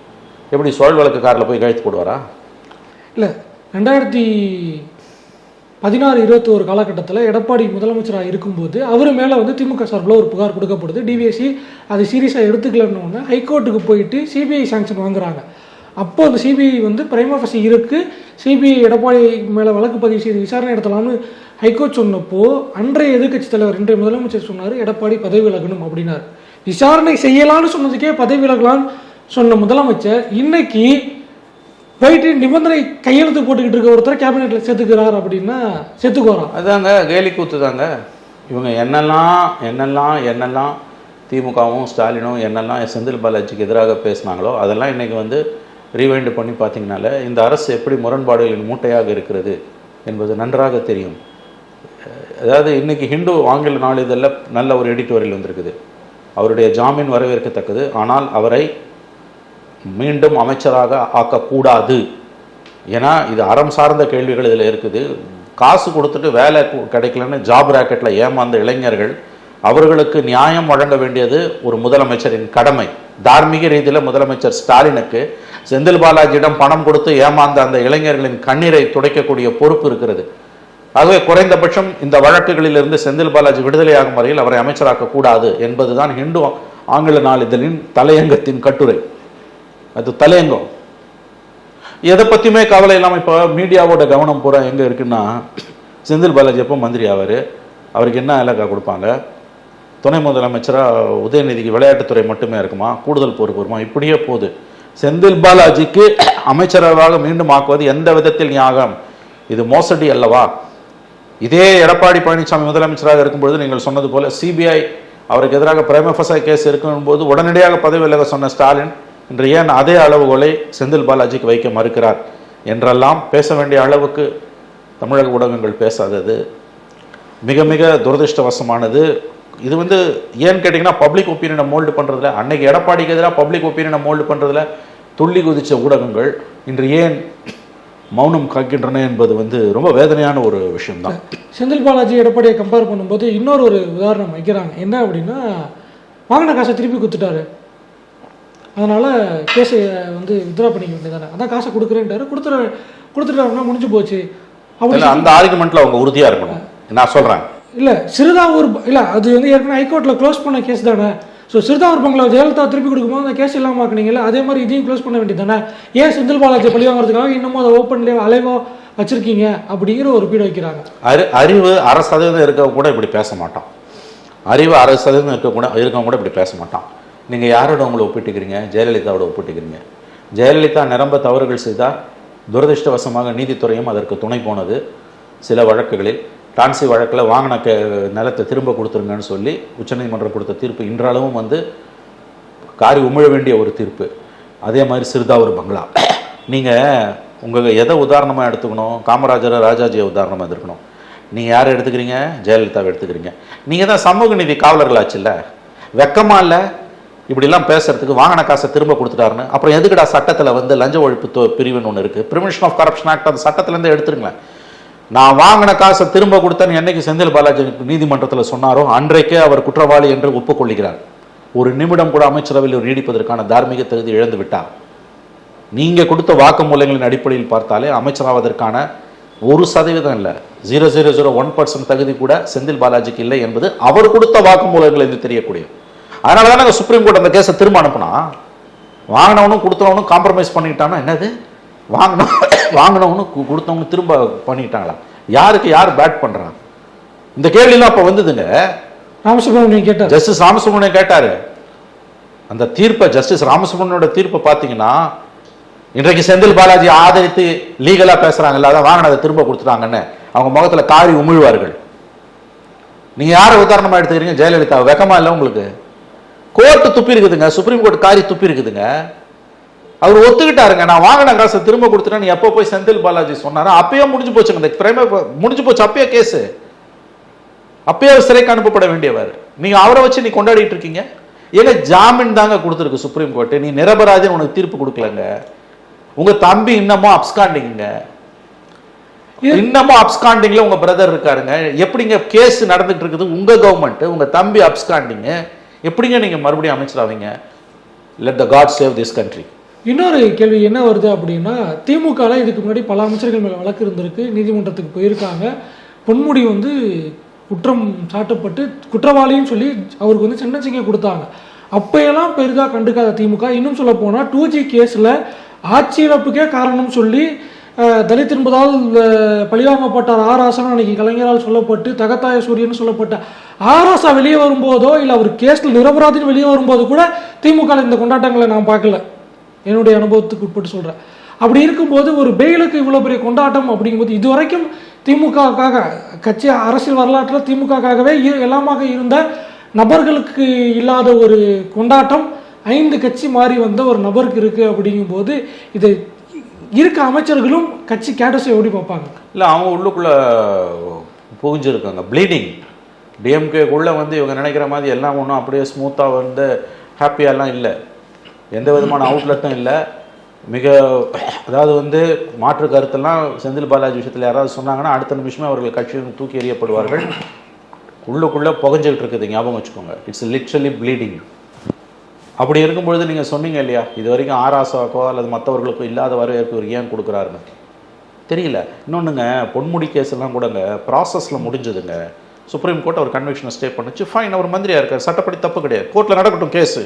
எப்படி சுழல் வழக்கு காரில் போய் கழுத்து போடுவாரா? இல்லை ரெண்டாயிரத்தி பதினாறு இருபத்தோரு காலகட்டத்தில் எடப்பாடி முதலமைச்சராக இருக்கும்போது அவர் மேலே வந்து திமுக சார்பில் ஒரு புகார் கொடுக்கப்படுது. டிவிஎஸ்சி அதை சீரியஸாக எடுத்துக்கலன்னு ஒன்று ஹைகோர்ட்டுக்கு போயிட்டு சிபிஐ சாங்ஷன் வாங்குறாங்க. அப்போ அந்த சிபிஐ வந்து பிரைமாஃபசி இருக்குது இருக்கு. சிபிஐ எடப்பாடி மேலே வழக்கு பதிவு செய்து விசாரணை நடத்தலாம்னு ஹைகோர்ட் சொன்னப்போ அன்றைய எதிர்கட்சி தலைவர் இன்றைய முதலமைச்சர் சொன்னார் எடப்பாடி பதவி விலகணும் அப்படின்னார். விசாரணை செய்யலாம்னு சொன்னதுக்கே பதவி விலகலாம்னு சொன்ன முதலமைச்சர் இன்னைக்கு போயிட்டு நிபந்தனை கையெழுத்து போட்டுக்கிட்டு இருக்க ஒருத்தர் கேபினெட்ல சேர்த்துக்கிறார் அப்படின்னா சேர்த்துக்கோறான். அதாங்க கேலி கூத்து தாங்க இவங்க என்னெல்லாம் என்னெல்லாம் என்னெல்லாம் திமுகவும் ஸ்டாலினும் என்னெல்லாம் செந்தில் பாலாஜிக்கு எதிராக பேசினாங்களோ அதெல்லாம் இன்னைக்கு வந்து ரீவைண்டு பண்ணி பார்த்தீங்கனால இந்த அரசு எப்படி முரண்பாடுகளின் மூட்டையாக இருக்கிறது என்பது நன்றாக தெரியும். அதாவது இன்னைக்கு ஹிந்து ஆங்கில நாளிதழில் நல்ல ஒரு எடிட்டோரியல் வந்திருக்குது. அவருடைய ஜாமீன் வரவேற்கத்தக்கது. ஆனால் அவரை மீண்டும் அமைச்சராக ஆக்கக்கூடாது. ஏன்னா இது அறம் சார்ந்த கேள்விகள் இதில் இருக்குது. காசு கொடுத்துட்டு வேலை கிடைக்கலன்னு ஜாப் ராக்கெட்டில் ஏமாந்த இளைஞர்கள் அவர்களுக்கு நியாயம் வழங்க வேண்டியது ஒரு முதலமைச்சரின் கடமை. தார்மீக ரீதியில் முதலமைச்சர் ஸ்டாலினுக்கு செந்தில் பாலாஜியிடம் பணம் கொடுத்து ஏமாந்த அந்த இளைஞர்களின் கண்ணீரை துடைக்கக்கூடிய பொறுப்பு இருக்கிறது. ஆகவே குறைந்தபட்சம் இந்த வழக்குகளிலிருந்து செந்தில் பாலாஜி விடுதலையாகும் வரையில் அவரை அமைச்சராக்கக்கூடாது என்பதுதான் ஹிந்து ஆங்கில நாளிதழின் தலையங்கத்தின் கட்டுரை. அது தலையங்கம். எதை பற்றியுமே கவலை இல்லாமல் இப்போ மீடியாவோட கவனம் பூரா எங்கே இருக்குன்னா செந்தில் பாலாஜி எப்போ மந்திரி ஆவார்? அவருக்கு என்ன இலக்கா கொடுப்பாங்க? துணை முதலமைச்சராக உதயநிதிக்கு விளையாட்டுத்துறை மட்டுமே இருக்குமா? கூடுதல் பொறுப்பு வருமா இப்படியே போகுது. செந்தில் பாலாஜிக்கு அமைச்சரவாக மீண்டும் ஆக்குவது எந்த விதத்தில் நியாகம் இது மோசடி அல்லவா? இதே எடப்பாடி பழனிசாமி முதலமைச்சராக இருக்கும்பொழுது நீங்கள் சொன்னது போல சிபிஐ அவருக்கு எதிராக பிரேமஃபசா கேஸ் இருக்கும்போது உடனடியாக பதவி விலக சொன்ன ஸ்டாலின் இன்று ஏன் அதே அளவுகோலை செந்தில் பாலாஜிக்கு வைக்க மறுக்கிறார் என்றெல்லாம் பேச வேண்டிய அளவுக்கு தமிழக ஊடகங்கள் பேசாதது. மிக மிக துரதிருஷ்டவசமானது. இது வந்து ஏன்னு கேட்டிங்கன்னா பப்ளிக் ஒப்பீனியனை மோல்டு பண்ணுறதுல அன்னைக்கு எடப்பாடிக்கு எதிராக பப்ளிக் ஒப்பீனியனை மோல்டு பண்ணுறதுல துள்ளி குதித்த ஊடகங்கள் இன்று ஏன் மௌனம் காக்கின்றன என்பது வந்து ரொம்ப வேதனையான ஒரு விஷயம்தான். செந்தில் பாலாஜி எடப்பாடியை கம்பேர் பண்ணும்போது இன்னொரு ஒரு உதாரணம் வைக்கிறாங்க. என்ன அப்படின்னா வாங்கின காசை திருப்பி கொடுத்துட்டாரு. அதனால கேஸை வந்து வித்ரா பண்ணிக்க வேண்டியதானே அதான் காசை கொடுக்குறேன்ட்டாரு. கொடுத்துற கொடுத்துட்டாருன்னா முடிஞ்சு போச்சு. இல்ல அந்த ஆர்குமெண்ட்ல அவங்க உறுதியா இருக்கணும். நான் சொல்றேன். இல்லை சிறுதாவூர் இல்லை அது வந்து ஏற்கனவே ஹைகோர்ட்டில் க்ளோஸ் பண்ண கேஸ் தானே. ஸோ சிறுதாவூர் பங்களா ஜெயலலிதா திருப்பி கொடுக்கும்போது அந்த கேஸ் இல்லாமல் ஆக்குனீங்கல்ல அதே மாதிரி இதையும் க்ளோஸ் பண்ண வேண்டியது தானே ஏன் செந்தில் பாலாஜி பழி வாங்குறதுக்காக இன்னமும் அதை ஓப்பன்லேயே அலைவோ வச்சிருக்கீங்க? அப்படிங்கிற ஒரு பீடு வைக்கிறாங்க. அறி அறிவு அரை சதவீதம் இருக்கவங்க கூட இப்படி பேச மாட்டான். அறிவு அரை சதவீதம் இருக்க கூட இருக்கவங்க கூட இப்படி பேச மாட்டான். நீங்கள் யாரோட உங்களை ஒப்பிட்டுக்கிறீங்க? ஜெயலலிதாவோட ஒப்பிட்டுக்கிறீங்க. ஜெயலலிதா நிரம்ப தவறுகள் செய்தால் துரதிர்ஷ்டவசமாக நீதித்துறையும் அதற்கு துணை போனது. சில வழக்குகளில் டான்சி வழக்கில் வாங்கின க நிலத்தை திரும்ப கொடுத்துருங்கன்னு சொல்லி உச்சநீதிமன்றம் கொடுத்த தீர்ப்பு இன்றளவும் வந்து காரி உமிழ வேண்டிய ஒரு தீர்ப்பு. அதே மாதிரி சிறுதாவூர் பங்களா. நீங்கள் உங்கள் எதை உதாரணமாக எடுத்துக்கணும்? காமராஜரை ராஜாஜியை உதாரணமாக எடுத்துக்கணும். நீங்கள் யாரை எடுத்துக்கிறீங்க? ஜெயலலிதாவை எடுத்துக்கிறீங்க. நீங்கள் தான் சமூக நீதி காவலர்களாச்சுல்ல? வெக்கமாக இல்லை? இப்படிலாம் பேசுறதுக்கு வாங்கின காசை திரும்ப கொடுத்துட்டாருன்னு. அப்புறம் எதுக்குடா சட்டத்தில் வந்து லஞ்ச ஒழிப்பு பிரிவுன்னு ஒன்று இருக்குது ப்ரிவென்ஷன் ஆஃப் கரப்ஷன் ஆக்ட் அந்த சட்டத்திலேருந்து எடுத்துருங்களேன். நான் வாங்கின காசை திரும்ப கொடுத்தேன்னு என்னைக்கு செந்தில் பாலாஜி நீதிமன்றத்தில் சொன்னாரோ அன்றைக்கே அவர் குற்றவாளி என்று ஒப்புக்கொள்கிறார். ஒரு நிமிடம் கூட அமைச்சரவையில் நீடிப்பதற்கான தார்மீக தகுதி இழந்து விட்டார். நீங்கள் கொடுத்த வாக்குமூலங்களின் அடிப்படையில் பார்த்தாலே அமைச்சராவதற்கான ஒரு சதவீதம் இல்லை. Zero zero zero one percent தகுதி கூட செந்தில் பாலாஜிக்கு இல்லை என்பது அவர் கொடுத்த வாக்குமூலங்கள் என்று தெரியக்கூடிய அதனால தான் நாங்கள் சுப்ரீம் கோர்ட் அந்த கேஸை திரும்ப அனுப்புனா வாங்கினவனும் கொடுத்தவனும் காம்ப்ரமைஸ் பண்ணிக்கிட்டானா? என்னது? வாங்கினவன் வாங்கினவனும் கொடுத்தவனும் திரும்ப பண்ணிக்கிட்டாங்களா? யாருக்கு யார் பேட் பண்றான் இந்த கேள்விலாம் அப்போ வந்ததுங்க. ராமசுப்ரமணியம் கேட்டார். ஜஸ்டிஸ் ராமசுப்ரமணியம் கேட்டாரு. அந்த தீர்ப்பை ஜஸ்டிஸ் ராமசுப்ரமணியோட தீர்ப்பை பார்த்தீங்கன்னா இன்றைக்கு செந்தில் பாலாஜி ஆதரித்து லீகலா பேசுறாங்கல்ல அதான் வாங்கினதை திரும்ப கொடுத்துட்டாங்கன்னு அவங்க முகத்துல காரி உமிழ்வார்கள். நீங்க யாரை உதாரணமா எடுத்துக்கிறீங்க? ஜெயலலிதா வெக்கமா இல்லை உங்களுக்கு? கோர்ட்டு துப்பி இருக்குதுங்க சுப்ரீம் கோர்ட் காரி துப்பி இருக்குதுங்க. அவர் ஒத்துக்கிட்டாருங்க. நான் வாங்கின காசை திரும்ப கொடுத்துட்டேன்னு எப்போ போய் செந்தில் பாலாஜி சொன்னாரோ அப்பயே முடிஞ்சு போச்சுங்க. இந்த பிரேமே முடிஞ்சு போச்சு. அப்பயே கேஸு. அப்பயே அவர் சிறைக்கு அனுப்பப்பட வேண்டியவர். நீங்க அவரை வச்சு நீ கொண்டாடிட்டு இருக்கீங்க. ஏங்க ஜாமீன் தாங்க கொடுத்துருக்கு சுப்ரீம் கோர்ட் நீ நிரபராதின்னு உனக்கு தீர்ப்பு கொடுக்கலங்க. உங்க தம்பி இன்னமும் அப்ஸ்காண்டிங்க இன்னமும் அப்ஸ்காண்டிங்ல உங்க பிரதர் இருக்காருங்க. எப்படிங்க கேஸ் நடந்துட்டு இருக்குது? உங்க கவர்மெண்ட் உங்க தம்பி அப்ஸ்காண்டிங்க எப்படிங்க நீங்கள் மறுபடியும் அமைச்சராவீங்க? Let the God save this country இன்னொரு கேள்வி என்ன வருது அப்படின்னா திமுகல இதுக்கு முன்னாடி பல அமைச்சர்கள் மேலே வழக்கு இருந்திருக்கு நீதிமன்றத்துக்கு போயிருக்காங்க. பொன்முடி வந்து குற்றம் சாட்டப்பட்டு குற்றவாளின்னு சொல்லி அவருக்கு வந்து சின்ன சிங்க கொடுத்தாங்க. அப்பையெல்லாம் பெரிதாக கண்டுக்காத திமுக. இன்னும் சொல்ல போனால் டூ ஜி கேஸில் ஆட்சி இழப்புக்கே காரணம் சொல்லி தலித் என்பதால் அஹ், பழிவாங்கப்பட்டார். ஆர் ஆசன் அன்னைக்கு கலைஞரால் சொல்லப்பட்டு தகத்தாய சூரியன் சொல்லப்பட்ட ஆர் ஆசா வெளியே வரும்போதோ இல்லை அவர் கேஸில் நிரபராதின்னு வெளியே வரும்போது கூட திமுக இந்த கொண்டாட்டங்களை நான் பார்க்கல. என்னுடைய அனுபவத்துக்கு உட்பட்டு சொல்கிறேன் அப்படி இருக்கும்போது ஒரு பெயிலுக்கு இவ்வளோ பெரிய கொண்டாட்டம் அப்படிங்கும்போது இது வரைக்கும் திமுகவுக்காக கட்சி அரசியல் வரலாற்றில் திமுகக்காகவே இரு- எல்லாமாக இருந்த நபர்களுக்கு இல்லாத ஒரு கொண்டாட்டம் ஐந்து கட்சி மாறி வந்த ஒரு நபருக்கு இருக்குது அப்படிங்கும்போது இதை இருக்க அமைச்சர்களும் கட்சி கேட்டஸை எப்படி பார்ப்பாங்க. இல்லை அவங்க உள்ளுக்குள்ளே புகுஞ்சிருக்காங்க. ப்ளீடிங் டிஎம்கேக்குள்ளே வந்து இவங்க நினைக்கிற மாதிரி எல்லாம் ஒன்றும் அப்படியே ஸ்மூத்தாக வந்து ஹாப்பியாலாம் இல்லை. எந்த விதமான அவுட்லெட்டும் இல்லை. மிக அதாவது வந்து மாற்று கருத்தெல்லாம் செந்தில் பாலாஜி விஷயத்தில் யாராவது சொன்னாங்கன்னா அடுத்த நிமிஷமே அவர்கள் கட்சியில் தூக்கி எறியப்படுவார்கள். உள்ளுக்குள்ளே புகஞ்சிக்கிட்டு இருக்குது ஞாபகம் வச்சுக்கோங்க. இட்ஸ் லிட்ரலி ப்ளீடிங் அப்படி இருக்கும்பொழுது நீங்கள் சொன்னீங்க இல்லையா இது வரைக்கும் ஆராசாக்கோ அல்லது மற்றவர்களுக்கோ இல்லாத வரவேற்பு இவர் ஏன் கொடுக்குறாருன்னு. தெரியல. இன்னொன்றுங்க பொன்முடி கேஸ் எல்லாம் கூடங்க ப்ராசஸில் முடிஞ்சதுங்க. சுப்ரீம் கோர்ட் அவர் கன்வெக்ஷனை ஸ்டே பண்ணுச்சு. ஃபைன் அவர் மந்திரியாக இருக்கார். சட்டப்படி தப்பு கிடையாது. கோர்ட்டில் நடக்கட்டும் கேஸு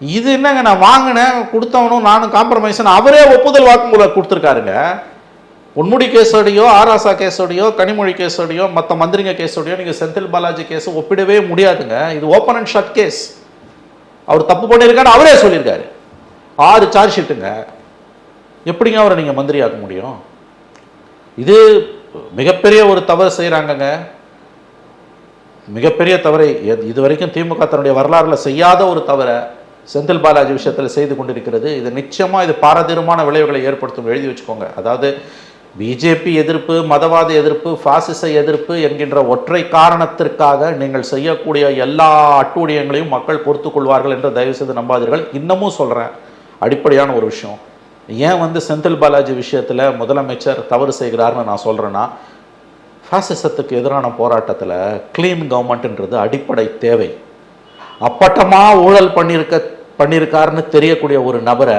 இது என்னங்க நான் வாங்கினேன் கொடுத்தவனும் நானும் காம்ப்ரமைஸ்னு அவரே ஒப்புதல் வாக்குமூலம் கொடுத்துருக்காருங்க. பொன்முடி கேஸோடையோ ஆராசா கேஸோடையோ கனிமொழி கேஸோடையோ மற்ற மந்திரிங்க கேஸோடையோ நீங்கள் செந்தில் பாலாஜி கேஸை ஒப்பிடவே முடியாதுங்க. இது ஓப்பன் அண்ட் ஷட் கேஸ் அவர் தப்பு பண்ணியிருக்காரு அவரே சொல்லியிருக்காரு. ஆறு சார்ஜ் ஷீட்டுங்க எப்படிங்க அவரை நீங்கள் மந்திரியாக்க முடியும்? இது மிகப்பெரிய ஒரு தவறு செய்கிறாங்கங்க மிகப்பெரிய தவறை இது இதுவரைக்கும் திமுக தன்னுடைய வரலாறுல செய்யாத ஒரு தவறை செந்தில் பாலாஜி விஷயத்தில் செய்து கொண்டிருக்கிறது. இது நிச்சயமாக இது பாரதீரமான விளைவுகளை ஏற்படுத்தும் எழுதி வச்சுக்கோங்க. அதாவது பிஜேபி எதிர்ப்பு மதவாத எதிர்ப்பு பாசிச எதிர்ப்பு என்கின்ற ஒற்றை காரணத்திற்காக நீங்கள் செய்யக்கூடிய எல்லா அட்டூழியங்களையும் மக்கள் பொறுத்து கொள்வார்கள் என்று தயவு செய்து நம்பாதீர்கள். இன்னமும் சொல்கிறேன் அடிப்படையான ஒரு விஷயம். ஏன் வந்து செந்தில் பாலாஜி விஷயத்தில் முதலமைச்சர் தவறு செய்கிறார்னு நான் சொல்கிறேன்னா ஃபாசிசத்துக்கு எதிரான போராட்டத்தில் க்ளீன் கவர்மெண்ட்ன்றது அடிப்படை தேவை. அப்பட்டமாக ஊழல் பண்ணியிருக்க பண்ணியிருக்காருன்னு தெரியக்கூடிய ஒரு நபரை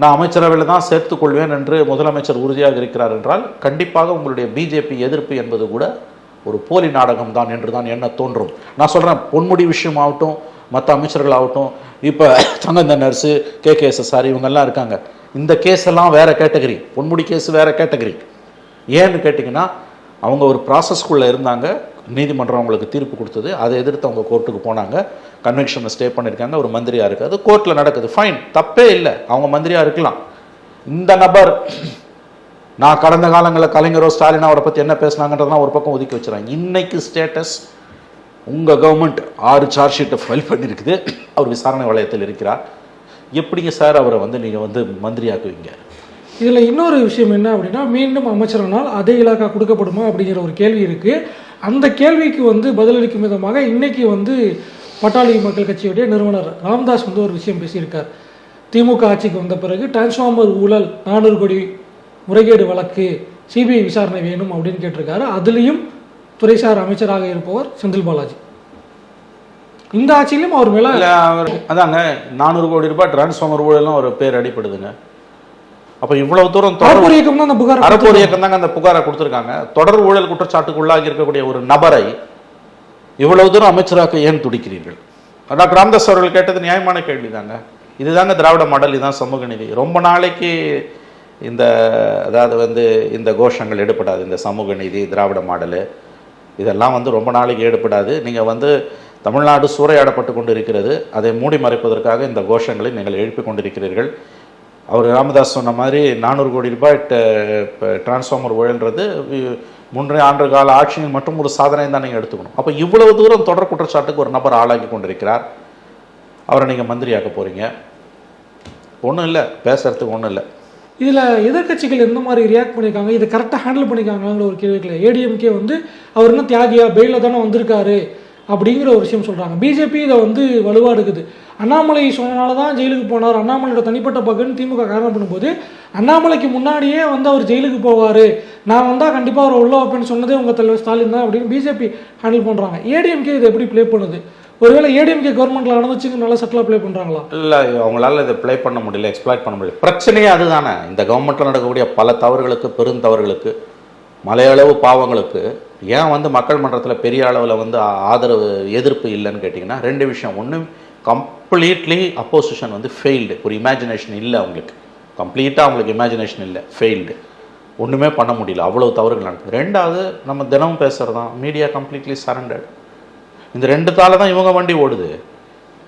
நான் அமைச்சரவையில் தான் சேர்த்துக்கொள்வேன் என்று முதலமைச்சர் உறுதியாக இருக்கிறார் என்றால் கண்டிப்பாக உங்களுடைய பிஜேபி எதிர்ப்பு என்பது கூட ஒரு போலி நாடகம் தான் என்று தான் என்ன தோன்றும். நான் சொல்கிறேன் பொன்முடி விஷயம் ஆகட்டும் மற்ற அமைச்சர்கள் ஆகட்டும் இப்போ சங்கந்த நர்ஸு கே கே எஸ்எஸ்ஆர் இவங்கெல்லாம் இருக்காங்க. இந்த கேஸ் எல்லாம் வேற கேட்டகரி பொன்முடி கேஸ் வேறு கேட்டகரி ஏன்னு கேட்டிங்கன்னா அவங்க ஒரு ப்ராசஸ்க்குள்ளே இருந்தாங்க நீதிமன்றம் அவங்களுக்கு தீர்ப்பு கொடுத்தது. அதை எதிர்த்து அவங்க கோர்ட்டுக்கு போனாங்க. கன்வென்ஷனை ஸ்டே பண்ணியிருக்காங்க ஒரு மந்திரியாக இருக்குது அது கோர்ட்டில் நடக்குது. ஃபைன் தப்பே இல்லை. அவங்க மந்திரியாக இருக்கலாம். இந்த நபர் நான் கடந்த காலங்களில் கலைஞரோ ஸ்டாலின் அவரை பற்றி என்ன பேசினாங்கன்றதெல்லாம் ஒரு பக்கம் ஒதுக்கி வச்சுறாங்க இன்னைக்கு ஸ்டேட்டஸ் உங்கள் கவர்மெண்ட் ஆறு சார்ஜ் ஷீட்டை ஃபைல் பண்ணியிருக்குது அவர் விசாரணை வளையத்தில் இருக்கிறார். எப்படிங்க சார் அவரை வந்து நீங்கள் வந்து மந்திரியாக்குவீங்க? இதில் இன்னொரு விஷயம் என்ன அப்படின்னா மீண்டும் அமைச்சரானால் அதே இலாக்கா கொடுக்கப்படுமா அப்படிங்கிற ஒரு கேள்வி இருக்குது அந்த கேள்விக்கு வந்து பதிலளிக்கும் விதமாக இன்னைக்கு வந்து பட்டாளி மக்கள் கட்சியுடைய நிறுவனர் ராம்தாஸ் வந்து ஒரு விஷயம் பேசியிருக்கார். திமுக ஆட்சிக்கு வந்த பிறகு டிரான்ஸ்ஃபார்மர் ஊழல் நானூறு கோடி முறைகேடு வழக்கு சிபிஐ விசாரணை வேணும் அப்படின்னு கேட்டிருக்காரு. அதுலேயும் துறைசார் அமைச்சராக இருப்பவர் செந்தில் பாலாஜி. இந்த ஆட்சியிலும் அவர் மேலே அவர் அதாங்க நானூறு கோடி ரூபாய் டிரான்ஸ்ஃபார்மர் ஊழலும் ஒரு பேர் அடிப்படுதுங்க. அப்போ இவ்வளவு தூரம் தொடர் இயக்கம் தான் அந்த புகார் அறப்போர் இயக்கம் தாங்க அந்த புகாரை கொடுத்துருக்காங்க. தொடர் ஊழல் குற்றச்சாட்டுக்கு உள்ளாகி இருக்கக்கூடிய ஒரு நபரை இவ்வளவு தூரம் அமைச்சராக்க ஏன் துடிக்கிறீர்கள்? டாக்டர் ராமதாஸ் அவர்கள் கேட்டது நியாயமான கேள்விதாங்க. இதுதாங்க திராவிட மாடல் இதுதான் சமூக நீதி. ரொம்ப நாளைக்கு இந்த அதாவது வந்து இந்த கோஷங்கள் எடுபடாது இந்த சமூக நீதி திராவிட மாடலு. இதெல்லாம் வந்து ரொம்ப நாளைக்கு ஈடுபடாது நீங்கள் வந்து தமிழ்நாடு சூறையாடப்பட்டு கொண்டு இருக்கிறது அதை மூடி மறைப்பதற்காக இந்த கோஷங்களை நீங்கள் எழுப்பி கொண்டிருக்கிறீர்கள். அவர் ராமதாஸ் சொன்ன மாதிரி நானூறு கோடி ரூபாய் டிரான்ஸ்ஃபார்மர் உழன்றது வி- ஆண்டு கால ஆட்சியின் மற்றும் ஒரு சாதனை தான் நீங்கள் எடுத்துக்கணும். அப்போ இவ்வளவு தூரம் தொடர் குற்றச்சாட்டுக்கு ஒரு நபர் ஆளாக்கி கொண்டிருக்கிறார். அவரை நீங்கள் மந்திரியாக்க போகிறீங்க ஒன்றும் இல்லை பேசுறதுக்கு ஒன்றும் இல்லை. இதில் எதிர்க்கட்சிகள் எந்த மாதிரி ரியாக்ட் பண்ணியிருக்காங்க? இதை கரெக்டாக ஹேண்டில் பண்ணியிருக்காங்களாங்கிற ஒரு கேள்விக்கல ஏடிஎம்கே வந்து அவர் என்ன தியாகியா பெயிலில் தானே வந்திருக்காரு அப்படிங்கிற ஒரு விஷயம் சொல்கிறாங்க பிஜேபி இதை வந்து வலுவாக இருக்குது அண்ணாமலை சொன்னனால தான் ஜெயிலுக்கு போனார். அண்ணாமலையோட தனிப்பட்ட பகுன்னு திமுக காரணம் பண்ணும்போது அண்ணாமலைக்கு முன்னாடியே வந்து அவர் ஜெயிலுக்கு போவார். நான் வந்தால் கண்டிப்பாக அவர் உள்ள வைப்பேன்னு சொன்னதே உங்கள் தலைவர் ஸ்டாலின் தான் அப்படின்னு பிஜேபி ஹேண்டில் பண்ணுறாங்க ஏடிஎம்கே இதை எப்படி ப்ளே பண்ணுது? ஒருவேளை ஏடிஎம்கே கவர்மெண்ட்டில் நடந்துச்சுங்க நல்லா சட்டிலாக ப்ளே பண்ணுறாங்களா இல்லை அவங்களால இதை ப்ளே பண்ண முடியல எக்ஸ்பிளைட் பண்ண முடியல. பிரச்சனையே அதுதானே. இந்த கவர்மெண்ட்டில் நடக்கக்கூடிய பல தவறுகளுக்கு பெருந்தவறுகளுக்கு மலையளவு பாவங்களுக்கு ஏன் வந்து மக்கள் மன்றத்தில் பெரிய அளவில் வந்து ஆதரவு எதிர்ப்பு இல்லைன்னு கேட்டிங்கன்னா ரெண்டு விஷயம். ஒன்று கம்ப்ளீட்லி அப்போசிஷன் வந்து ஃபெயில்டு ஒரு இமேஜினேஷன் இல்லை அவங்களுக்கு. கம்ப்ளீட்டாக அவங்களுக்கு இமேஜினேஷன் இல்லை. ஃபெயில்டு ஒன்றுமே பண்ண முடியல. அவ்வளோ தவறுகள் நடக்குது. ரெண்டாவது நம்ம தினமும் பேசுகிறது தான் மீடியா கம்ப்ளீட்லி சரண்டர்ட் இந்த ரெண்டு தால தான் இவங்க வண்டி ஓடுது.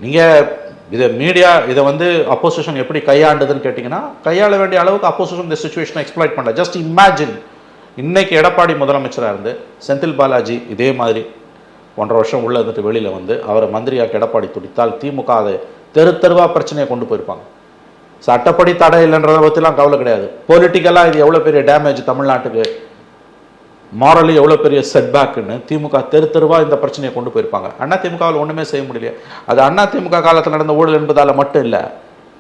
நீங்கள் இதை மீடியா இதை வந்து அப்போசிஷன் எப்படி கையாண்டுதுன்னு கேட்டிங்கன்னா கையாள வேண்டிய அளவுக்கு அப்போசிஷன் இந்த சுச்சுவேஷனை எக்ஸ்ப்ளாய்ட் பண்ணல. ஜஸ்ட் இமேஜின் இன்னைக்கு எடப்பாடி முதலமைச்சராக இருந்து செந்தில் பாலாஜி இதே மாதிரி ஒன்றரை வருஷம் உள்ளே இருந்துட்டு வெளியில் வந்து அவரை மந்திரியாக எடப்பாடி துடித்தால் திமுக அதை தெரு தெருவாக பிரச்சனையை கொண்டு போயிருப்பாங்க. சட்டப்படி தடை இல்லைன்றத பற்றிலாம் கவலை கிடையாது. பொலிட்டிக்கலாக இது எவ்வளோ பெரிய டேமேஜ் தமிழ்நாட்டுக்கு? மாரலி எவ்வளோ பெரிய செட்பேக்குன்னு திமுக தெரு தெருவாக இந்த பிரச்சனையை கொண்டு போயிருப்பாங்க. அண்ணா திமுகவில் ஒன்றுமே செய்ய முடியல அது அண்ணா திமுக காலத்தில் நடந்த ஊழல் என்பதால் மட்டும் இல்லை.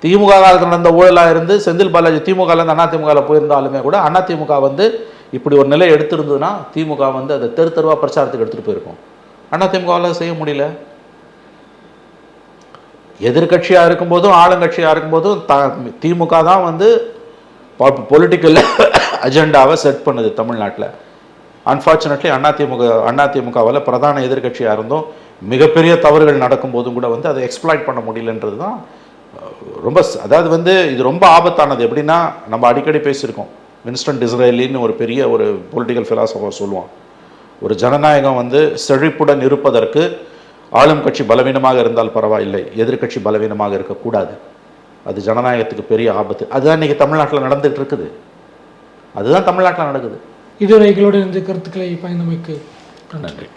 திமுக காலத்தில் நடந்த ஊழலாக இருந்து செந்தில் பாலாஜி திமுகலேருந்து அண்ணா திமுகவில் போயிருந்தாலுமே கூட அண்ணா திமுக வந்து இப்படி ஒரு நிலை எடுத்திருந்ததுன்னா திமுக வந்து அதை தெரு தெருவாக பிரச்சாரத்துக்கு எடுத்துகிட்டு போயிருக்கோம். அண்ணா செய்ய முடியல. எதிர்கட்சியாக இருக்கும்போதும் ஆளுங்கட்சியாக இருக்கும்போதும் த திமுக தான் வந்து பொலிட்டிக்கல் அஜெண்டாவை செட் பண்ணுது தமிழ்நாட்டில். அன்ஃபார்ச்சுனேட்லி அதிமுக அதிமுகவில் பிரதான எதிர்க்கட்சியாக இருந்தும் மிகப்பெரிய தவறுகள் நடக்கும்போதும் கூட வந்து அதை எக்ஸ்ப்ளாய்ட் பண்ண முடியலன்றது தான் ரொம்ப அதாவது வந்து இது ரொம்ப ஆபத்தானது. எப்படின்னா நம்ம அடிக்கடி பேசியிருக்கோம். வின்ஸ்டன் டிஸ்ரேலின்னு ஒரு பெரிய ஒரு பொலிட்டிக்கல் ஃபிலாசபர் சொல்லுவான். ஒரு ஜனநாயகம் வந்து செழிப்புடன் இருப்பதற்கு ஆளும் கட்சி பலவீனமாக இருந்தால் பரவாயில்லை. எதிர்க்கட்சி பலவீனமாக இருக்கக்கூடாது. அது ஜனநாயகத்துக்கு பெரிய ஆபத்து. அதுதான் இன்னைக்கு தமிழ்நாட்டில் நடந்துகிட்டு இருக்குது அதுதான் தமிழ்நாட்டில் நடக்குது. இதுவரை எங்களோட இந்த கருத்துக்களை பயந்தமைக்கு நன்றி.